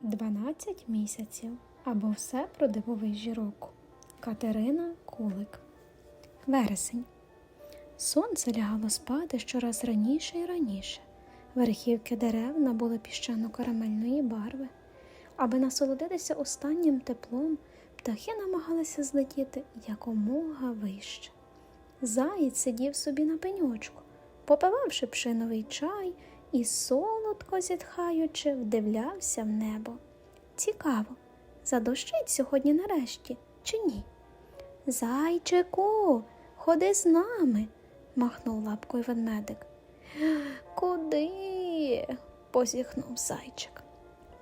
12 місяців або все про дивовижі року. Катерина Кулик. Вересень. Сонце лягало спати щораз раніше і раніше. Верхівки дерев набули піщано-карамельної барви. Аби насолодитися останнім теплом, птахи намагалися злетіти якомога вище. Заєць сидів собі на пеньочку, попивавши пшиновий чай і солодко зітхаючи, вдивлявся в небо. Цікаво, задощить сьогодні нарешті чи ні? Зайчику, ходи з нами, махнув лапкою ведмедик. Куди? позіхнув зайчик.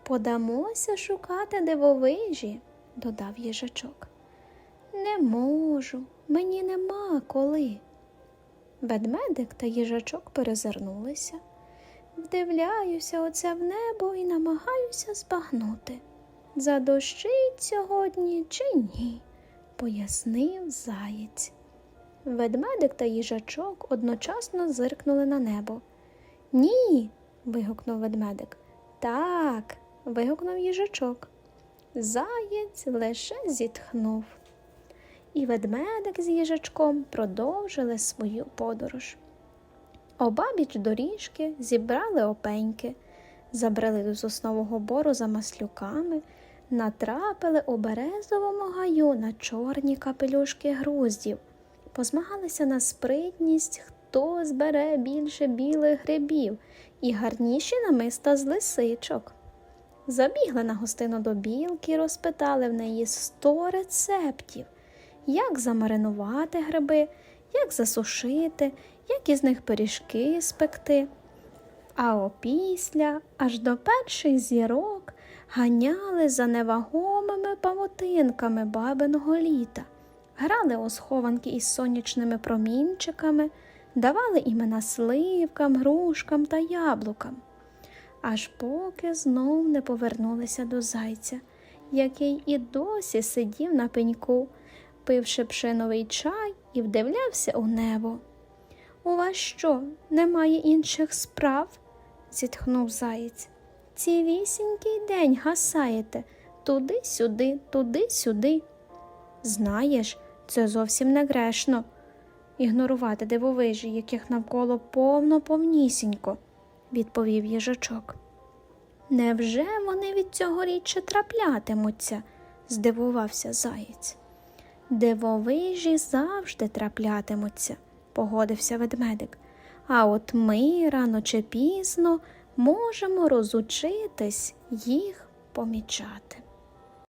Подамося шукати дивовижі, додав їжачок. Не можу, мені нема коли. Ведмедик та їжачок перезирнулися. Вдивляюся оце в небо і намагаюся збагнути. Задощить сьогодні чи ні, пояснив заєць. Ведмедик та їжачок одночасно зиркнули на небо. Ні. вигукнув ведмедик. Так. вигукнув їжачок. Заєць лише зітхнув. І ведмедик з їжачком продовжили свою подорож. Обабіч доріжки зібрали опеньки, забрали до соснового бору за маслюками, натрапили у березовому гаю на чорні капелюшки груздів, позмагалися на спритність, хто збере більше білих грибів і гарніші намиста з лисичок. Забігли на гостину до білки розпитали в неї сто рецептів, як замаринувати гриби, як засушити, як із них пиріжки спекти. А опісля аж до перших зірок ганяли за невагомими павутинками бабиного літа, грали у схованки із сонячними промінчиками, давали імена сливкам, грушкам та яблукам. Аж поки знов не повернулися до зайця, який і досі сидів на пеньку, пивши пшеновий чай і вдивлявся у небо. У вас що, немає інших справ? зітхнув заєць. Цілісінький день гасаєте туди-сюди, туди-сюди. Знаєш, це зовсім не грешно ігнорувати дивовижі, яких навколо повно повнісінько, відповів їжачок. Невже вони від цього рідше траплятимуться? здивувався заєць. Дивовижі завжди траплятимуться, погодився ведмедик. А от ми рано чи пізно можемо розучитись їх помічати.